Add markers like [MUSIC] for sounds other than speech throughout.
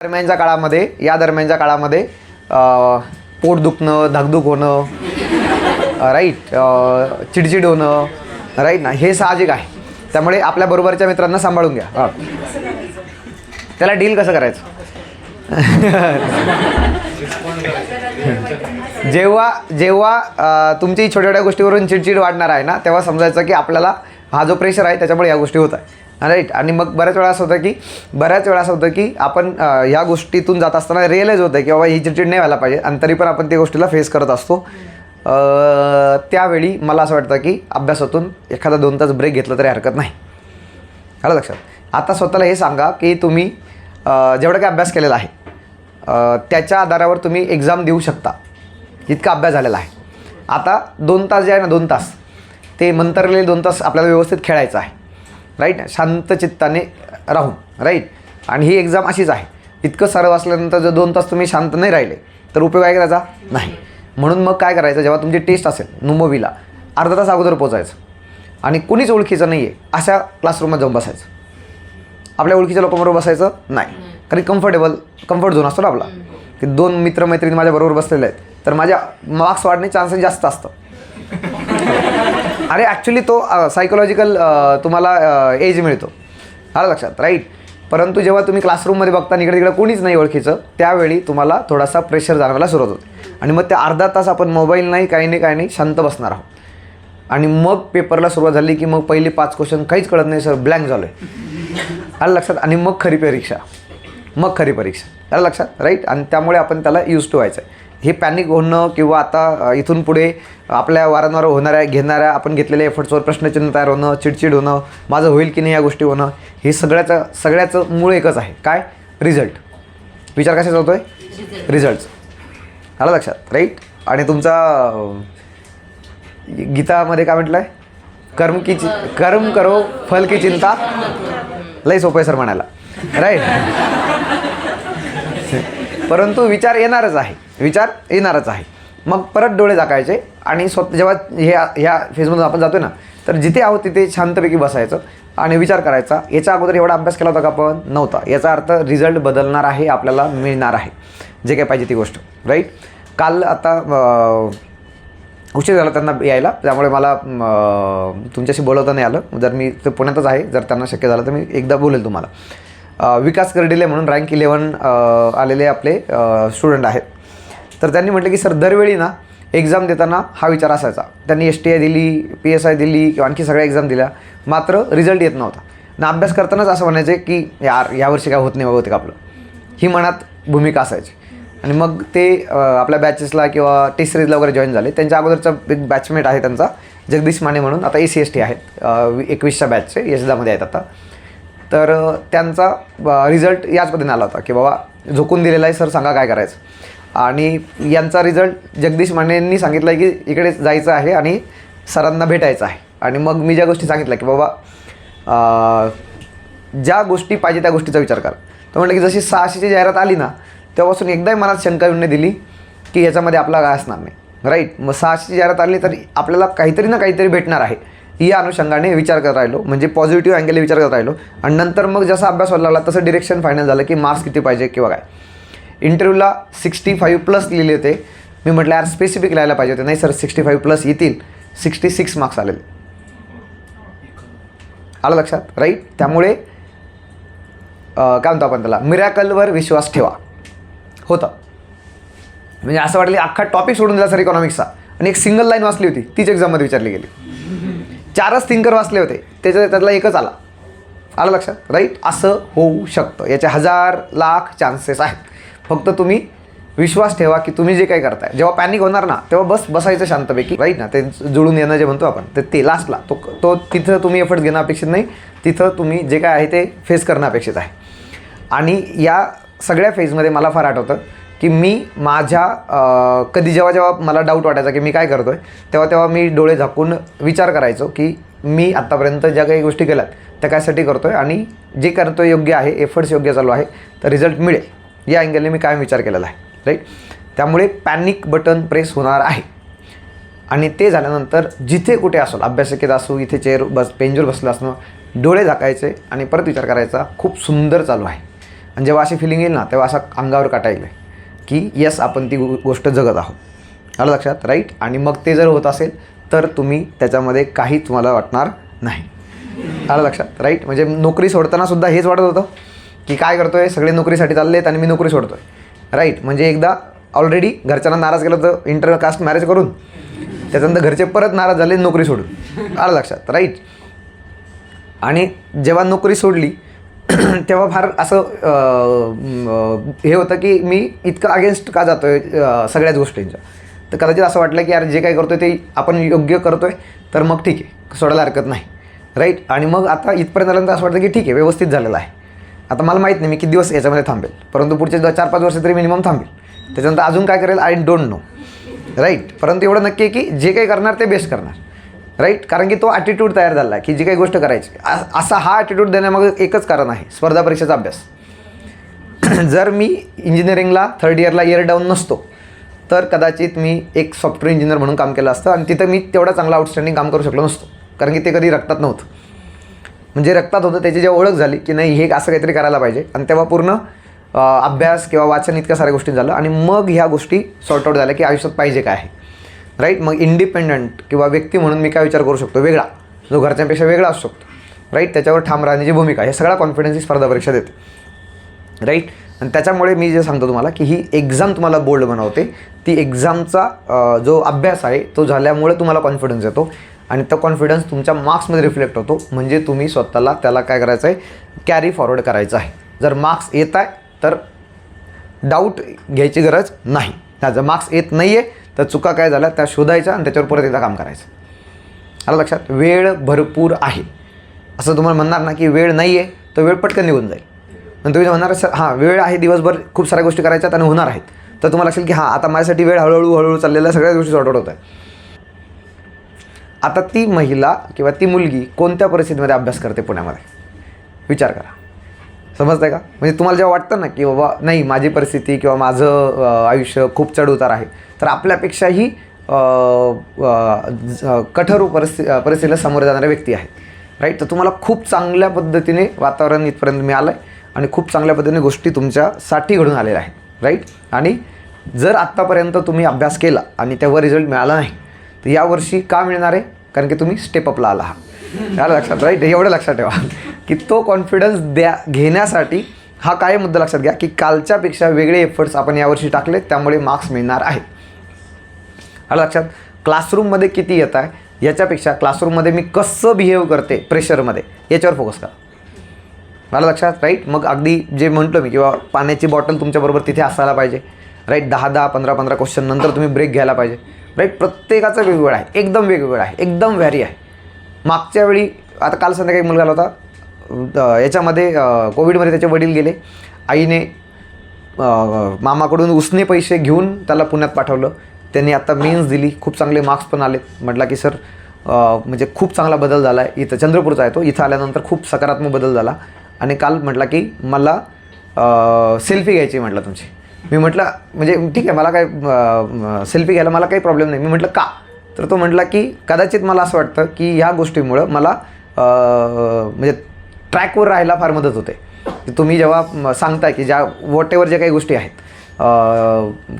दरम्यानच्या काळामध्ये या दरम्यानच्या काळामध्ये पोट दुखणं धाकधूक होणं राईट चिडचिड होणं राईट ना हे साहजिक आहे. त्यामुळे आपल्या बरोबरच्या मित्रांना सांभाळून घ्या. त्याला डील कसं करायचं? [LAUGHS] जेव्हा जेव्हा तुमची छोट्या छोट्या गोष्टीवरून चिडचिड वाढणार आहे ना तेव्हा समजायचं की आपल्याला हा जो प्रेशर आहे त्याच्यामुळे या गोष्टी होत आहे राईट आणि मग बऱ्याच वेळा असं होतं की बऱ्याच वेळा असं होतं की आपण ह्या गोष्टीतून जात असताना रिअलाईज होतं की बाबा ही चिडचिड नाही व्हायला पाहिजे. आणि तरी पण आपण त्या गोष्टीला फेस करत असतो. त्यावेळी मला असं वाटतं की अभ्यासातून एखादा दोन तास ब्रेक घेतला तरी हरकत नाही. आलं लक्षात? आता स्वतःला हे सांगा की तुम्ही जेवढा काही अभ्यास केलेला आहे त्याच्या आधारावर तुम्ही एक्झाम देऊ शकता. इतका अभ्यास झालेला आहे. आता दोन तास जे आहे ना दोन तास ते मंतरलेले दोन तास आपल्याला व्यवस्थित खेळायचं आहे. राईट? शांत चित्ताने राहून राईट? आणि ही एक्झाम अशीच आहे. इतकं सारं वाचल्यानंतर जर दोन तास तुम्ही शांत नाही राहिले तर उपयोग आहे का त्याचा? नाही. म्हणून मग काय करायचं? जेव्हा तुमची टेस्ट असेल नुमोवीला अर्धा तास अगोदर पोचायचं. आणि कुणीच ओळखीचं नाही आहे अशा क्लासरूमात जाऊन बसायचं. आपल्या ओळखीच्या लोकांबरोबर बसायचं? नाही. कारण कम्फर्टेबल कम्फर्ट झोन असतो ना आपला. की दोन मित्रमैत्रिणी माझ्याबरोबर बसलेले आहेत. तर माझ्या मार्क्स वाढण्याचे चान्सेस जास्त असतं अरे ॲक्च्युली तो सायकोलॉजिकल तुम्हाला एज मिळतो. आलं लक्षात राईट परंतु जेव्हा तुम्ही क्लासरूममध्ये बघता इकडे तिकडे कोणीच नाही ओळखीचं त्यावेळी तुम्हाला थोडासा प्रेशर जाणवायला सुरुवात होते. आणि मग त्या अर्धा तास आपण मोबाईल नाही काही नाही काही नाही शांत बसणार आहोत. आणि मग पेपरला सुरुवात झाली की मग पहिले पाच क्वेश्चन काहीच कळत नाही सर ब्लँक झालो आहे आलं लक्षात? आणि मग खरी परीक्षा. मग खरी परीक्षा. आलं लक्षात? राईट आणि त्यामुळे आपण त्याला यूज टू व्हायचं आहे हे पॅनिक होणं किंवा आता इथून पुढे आपल्या वारंवार होणाऱ्या घेणाऱ्या आपण घेतलेल्या एफर्ट्सवर प्रश्नचिन्ह तयार होणं चिडचिड होणं माझं होईल की नाही या गोष्टी होणं हे सगळ्याचं सगळ्याचं मूळ एकच आहे. काय? रिझल्ट विचार कशाचा होतो आहे रिझल्टचं आलं लक्षात? राईट आणि तुमचा गीतामध्ये काय म्हटलं आहे कर्म की कर्म करो फल की चिंता. लई सोपं आहे सर म्हणायला. राईट परंतु विचार येणारच आहे. विचार येणारच आहे. मग परत डोळे झाकायचे आणि स्वतः जेव्हा ह्या ह्या फेजमधून आपण जातो ना तर जिथे आहोत तिथे शांतपैकी बसायचं आणि विचार करायचा. याच्या अगोदर एवढा अभ्यास केला होता का आपण? नव्हता. याचा अर्थ रिझल्ट बदलणार आहे आपल्याला मिळणार आहे. जे काही पाहिजे ती गोष्ट. राईट काल आता उशीर झाला त्यांना यायला. त्यामुळे मला तुमच्याशी बोलवता नाही आलं. जर मी ते पुण्यातच आहे. जर त्यांना शक्य झालं तर मी एकदा बोलेल तुम्हाला. विकास कर्डिले म्हणून रँक इलेवन आलेले आपले स्टुडंट आहेत. तर त्यांनी म्हटलं की सर दरवेळी ना एक्झाम देताना हा विचार असायचा. त्यांनी एस टी आय दिली पी एस आय दिली किंवा आणखी सगळ्या एक्झाम दिल्या. मात्र रिझल्ट येत नव्हता. ना अभ्यास करतानाच असं म्हणायचे की यार यावर्षी काय होत नाही बहुतेक आपलं ही मनात भूमिका असायची. आणि मग ते आपल्या बॅचेसला किंवा टी सिरीजला वगैरे जॉईन झाले. त्यांच्या अगोदरचा एक बॅचमेट आहे त्यांचा जगदीश माने म्हणून. आता ए सी एस टी आहेत. एकवीसच्या बॅचचे यशदामध्ये आहेत आता. तर त्यांचा रिझल्ट याच पद्धतीने आला होता की बाबा झोकून दिलेला आहे सर सांगा काय करायचं. आणि यांचा रिझल्ट जगदीश मानेंनी सांगितला आहे की इकडे जायचं आहे आणि सरांना भेटायचं आहे. आणि मग मी ज्या गोष्टी सांगितल्या की बाबा ज्या गोष्टी पाहिजे त्या गोष्टीचा विचार करा. तो म्हटलं की जशी सहाशेची जाहिरात आली ना तेव्हापासून एकदाही मनात शंका येऊन दिली की याच्यामध्ये आपला काय असणार नाही. राईट मग सहाशेची जाहिरात आली तर आपल्याला काहीतरी ना काहीतरी भेटणार आहे. या अनुषंगाने विचार करत राहिलो. म्हणजे पॉझिटिव्ह अँगलने विचार करत राहिलो. आणि नंतर मग जसा अभ्यास व्हायला लागला तसं डिरेक्शन फायनल झालं की मार्क्स किती पाहिजे किंवा काय. इंटरव्ह्यूला सिक्स्टी फाईव्ह प्लस लिहिले होते. मी म्हटलं यार स्पेसिफिक लिहायला पाहिजे होते. नाही सर सिक्स्टी फाईव्ह प्लस येतील. सिक्स्टी सिक्स मार्क्स आलेले. आलं लक्षात? राईट त्यामुळे काय म्हणतो आपण त्याला? मिरॅकलवर विश्वास ठेवा. होतं. म्हणजे असं वाटलं अख्खा टॉपिक सोडून दिला सर इकॉनॉमिक्सचा आणि एक सिंगल लाईन वाचली होती. तीच एक्झाममध्ये विचारली गेली. चारच थिंकर वाचले होते. त्याच्या त्यातला एकच आला. आलं लक्षात? राईट असं होऊ शकतं. याचे हजार लाख चान्सेस आहेत. फक्त तुम्ही विश्वास ठेवा की तुम्ही जे काही करताय. जेव्हा पॅनिक होणार ना तेव्हा बस बसायचं शांतपैकी. राईट ना? ते जुळून येणं जे म्हणतो आपण ते ते लास्टला तो तो तिथं तुम्ही एफर्ट घेणं अपेक्षित नाही. तिथं तुम्ही जे काय आहे ते फेस करणं अपेक्षित आहे. आणि या सगळ्या फेजमध्ये मला फार आठवतं. की मी माझ्या कधी जेव्हा जेव्हा मला डाऊट वाटायचा की मी काय करतो आहे तेव्हा तेव्हा मी डोळे झाकून विचार करायचो की मी आत्तापर्यंत ज्या काही गोष्टी केल्यात त्या कायसाठी करतो आहे आणि जे करतो योग्य आहे एफर्ट्स योग्य चालू आहे तर रिझल्ट मिळेल. या अँगलने मी कायम विचार केलेला आहे. राईट त्यामुळे पॅनिक बटन प्रेस होणार आहे. आणि ते झाल्यानंतर जिथे कुठे असो अभ्यासिकेत असू इथे चेअर बस पेंजूर बसलं असणं डोळे झाकायचे आणि परत विचार करायचा खूप सुंदर चालू आहे. आणि जेव्हा अशी फिलिंग येईल ना तेव्हा असा अंगावर काटा येईल. की यस आपण ती गोष्ट जगत आहोत. आलं लक्षात? राईट आणि मग ते जर होत असेल तर तुम्ही त्याच्यामध्ये काही तुम्हाला वाटणार नाही. आलं लक्षात? राईट म्हणजे नोकरी सोडताना सुद्धा हेच वाटत होतं की काय करतोय? सगळे नोकरीसाठी चालले आहेत आणि मी नोकरी सोडतोय. राईट म्हणजे एकदा ऑलरेडी घरच्यांना नाराज केलं होतं इंटर कास्ट मॅरेज करून त्याच्यानंतर घरचे परत नाराज झाले नोकरी सोडून. आलं लक्षात? राईट आणि जेव्हा नोकरी सोडली [CLEARS THROAT] तेव्हा फार असं हे होतं की मी इतकं अगेन्स्ट का जातो आहे सगळ्याच गोष्टींच्या तर कदाचित असं वाटलं की यार जे काय करतो ते आपण योग्य करतो आहे तर मग ठीक आहे सोडायला हरकत नाही. राईट आणि मग आता इथपर्यंत आल्यानंतर असं वाटतं की ठीक आहे व्यवस्थित झालेलं आहे. आता मला माहीत नाही मी किती दिवस याच्यामध्ये थांबेल. परंतु पुढचे चार पाच वर्ष तरी मिनिमम थांबेल. त्याच्यानंतर अजून काय करेल आय डोंट नो राईट परंतु एवढं नक्की आहे की जे काही करणार ते बेस्ट करणार. राईट कारण की तो ॲटिट्यूड तयार झाला आहे की जी काही गोष्ट करायची. असा हा ॲटिट्यूड देण्यामागे एकच कारण आहे स्पर्धा परीक्षेचा अभ्यास. [CLEARS THROAT] जर मी इंजिनिअरिंगला थर्ड इयरला इयर डाऊन नसतो तर कदाचित मी एक सॉफ्टवेअर इंजिनियर म्हणून काम केलं असतं आणि तिथं मी तेवढा चांगला आउटस्टँडिंग काम करू शकलो नसतो. कारण की ते कधी रक्तात नव्हतं. म्हणजे रक्तात होतं त्याची जेव्हा ओळख झाली की नाही हे असं काहीतरी करायला पाहिजे. आणि तेव्हा पूर्ण अभ्यास किंवा वाचन इतक्या साऱ्या गोष्टी झालं आणि मग ह्या गोष्टी सॉर्ट आउट झाल्या की आयुष्यात पाहिजे काय आहे. राईट मग इंडिपेंडंट किंवा व्यक्ती म्हणून मी काय विचार करू शकतो? वेगळा. जो घरच्यांपेक्षा वेगळा असू शकतो. राईट त्याच्यावर ठाम राहण्याची भूमिका. हे सगळा कॉन्फिडन्स ही स्पर्धा परीक्षा देते. राईट आणि त्याच्यामुळे मी जे सांगतो तुम्हाला की ही एक्झाम तुम्हाला बोल्ड बनवते. ती एक्झामचा जो अभ्यास आहे तो झाल्यामुळे तुम्हाला कॉन्फिडन्स येतो. आणि तो कॉन्फिडन्स तुमच्या मार्क्समध्ये रिफ्लेक्ट होतो. म्हणजे तुम्ही स्वतःला त्याला काय करायचं आहे कॅरी फॉरवर्ड करायचं आहे. जर मार्क्स येत आहे तर डाऊट घ्यायची गरज नाही. त्या जर मार्क्स येत नाही आहे तर चुका काय झाल्या? त्या शोधायच्या आणि त्याच्यावर परत एकदा काम करायचं. आलं लक्षात? वेळ भरपूर आहे. असं तुम्हाला म्हणणार ना की वेळ नाही आहे तर वेळ पटकन निघून जाईल. आणि तुम्ही म्हणणार सर हां वेळ आहे दिवसभर खूप साऱ्या गोष्टी करायच्यात आणि होणार आहेत. तर तुम्हाला लक्षात की हां आता माझ्यासाठी वेळ हळूहळू हळूहळू चाललेल्या सगळ्या गोष्टी सॉर्ट आउट होत आहे आता ती महिला किंवा ती मुलगी कोणत्या परिस्थितीमध्ये अभ्यास करते पुण्यामध्ये? विचार करा. समजतंय का? म्हणजे तुम्हाला जेव्हा वाटतं ना की बाबा नाही माझी परिस्थिती किंवा माझं आयुष्य खूप चढउतार आहे तर आपल्यापेक्षाही कठोर परिस्थिती परिस्थितीला सामोरे जाणाऱ्या व्यक्ती आहेत राईट तर तुम्हाला खूप चांगल्या पद्धतीने वातावरण इथपर्यंत मिळालं आहे आणि खूप चांगल्या पद्धतीने गोष्टी तुमच्यासाठी घडून आलेल्या आहेत. राईट आणि जर आत्तापर्यंत तुम्ही अभ्यास केला आणि तेव्हा रिझल्ट मिळाला नाही तर यावर्षी का मिळणार आहे? कारण की तुम्ही स्टेप अपला आला हा लक्षात? राईट एवढं लक्षात ठेवा. की तो कॉन्फिडन्स द्या घेण्यासाठी हा काय मुद्दा लक्षात घ्या की कालच्यापेक्षा वेगळे एफर्ट्स आपण यावर्षी टाकले त्यामुळे मार्क्स मिळणार आहेत. आलं लक्षात. क्लासरूममध्ये किती येत आहे? याच्यापेक्षा क्लासरूममध्ये मी कसं बिहेव करते प्रेशरमध्ये याच्यावर फोकस करा. मला लक्षात राईट मग अगदी जे म्हटलं मी किंवा पाण्याची बॉटल तुमच्याबरोबर तिथे असायला पाहिजे. राईट दहा दहा पंधरा पंधरा क्वेश्चन नंतर तुम्ही ब्रेक घ्यायला पाहिजे. राईट प्रत्येकाचं वेगवेगळं आहे. एकदम वेगवेगळं आहे. एकदम व्हॅरी आहे. मागच्या वेळी आता काल संध्याकाळी मुलगा आला होता. याच्यामध्ये कोविडमध्ये त्याचे वडील गेले. आईने मामाकडून उसने पैसे घेऊन त्याला पुण्यात पाठवलं. त्यांनी आता मेन्स दिली. खूप चांगले मार्क्स पण आले म्हटला की सर म्हणजे खूप चांगला बदल झाला आहे. इथं चंद्रपूरचा आहे तो. इथं आल्यानंतर खूप सकारात्मक बदल झाला. आणि काल म्हटला की मला सेल्फी घ्यायची म्हटलं तुमची. मी म्हटलं म्हणजे ठीक आहे मला काय सेल्फी घ्यायला मला काही प्रॉब्लेम नाही. मी म्हटलं का? तर तो म्हटला की कदाचित मला असं वाटतं की ह्या गोष्टीमुळं मला म्हणजे ट्रॅकवर राहायला फार मदत होते. तुम्ही जेव्हा सांगता सांगताय की ज्या वॉट ज्या काही गोष्टी आहेत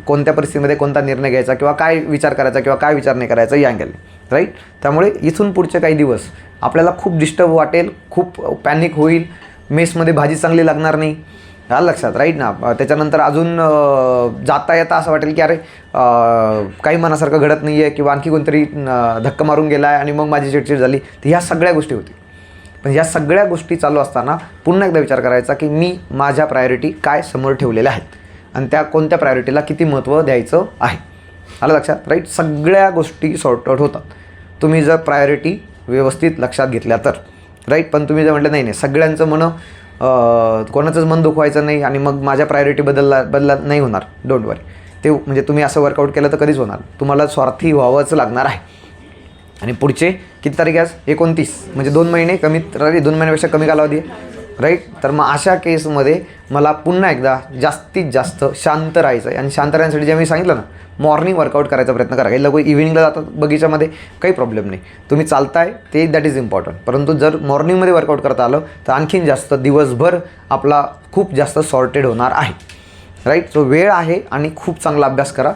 कोणत्या परिस्थितीमध्ये कोणता निर्णय घ्यायचा किंवा काय विचार करायचा किंवा काय विचार नाही करायचा या अँगलने राईट त्यामुळे इथून पुढचे काही दिवस आपल्याला खूप डिस्टर्ब वाटेल खूप पॅनिक होईल मेसमध्ये भाजी चांगली लागणार नाही. हा लक्षात राईट ना? त्याच्यानंतर अजून जाता येता असं वाटेल की अरे काही मनासारखं घडत नाही आहे किंवा आणखी कोणतरी धक्का मारून गेला आहे आणि मग माझी चिडचिड झाली. तर ह्या सगळ्या गोष्टी होतील पण या सगळ्या गोष्टी चालू असताना पुन्हा एकदा विचार करायचा की मी माझ्या प्रायोरिटी काय समोर ठेवलेल्या आहेत? आणि त्या कोणत्या प्रायोरिटीला किती महत्त्व द्यायचं आहे? आलं लक्षात? राईट सगळ्या गोष्टी सॉर्ट आउट होतात. तुम्ही जर प्रायोरिटी व्यवस्थित लक्षात घेतल्या तर. राईट पण तुम्ही जर म्हटलं नाही नाही सगळ्यांचं मन कोणाचंच मन दुखवायचं नाही आणि मग माझ्या प्रायोरिटी बदलला बदला नाही होणार. डोंट वरी ते म्हणजे तुम्ही असं वर्कआउट केलं तर कधीच होणार. तुम्हाला स्वार्थी व्हावंच लागणार आहे. आणि पुढचे किती तारीख आहे आज? एकोणतीस. म्हणजे दोन महिने कमीत राहिले दोन महिन्यापेक्षा कमी कालावधी राईट तर मग अशा केसमध्ये मला पुन्हा एकदा जास्तीत जास्त शांत राहायचं आहे. आणि शांत राहण्यासाठी जे मी सांगितलं ना मॉर्निंग वर्कआउट करायचा प्रयत्न करा. काही लोक इव्हिनिंगला जातात बगीच्यामध्ये काही प्रॉब्लेम नाही. तुम्ही चालताय ते दॅट इज इम्पॉर्टंट परंतु जर मॉर्निंगमध्ये वर्कआउट करता आलं तर आणखीन जास्त दिवसभर आपला खूप जास्त सॉर्टेड होणार आहे. राईट सो वेळ आहे आणि खूप चांगला अभ्यास करा.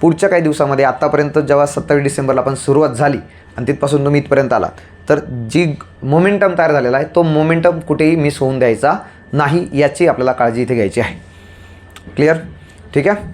पुढच्या काही दिवसामध्ये आत्तापर्यंत जेव्हा सत्तावीस डिसेंबरला आपण सुरुवात झाली आणि तिथपासून तुम्ही इथपर्यंत आलात तर जी मोमेंटम तयार झालेला आहे तो मोमेंटम कुठेही मिस होऊन द्यायचा नाही याची आपल्याला काळजी इथे घ्यायची आहे. क्लिअर ठीक आहे?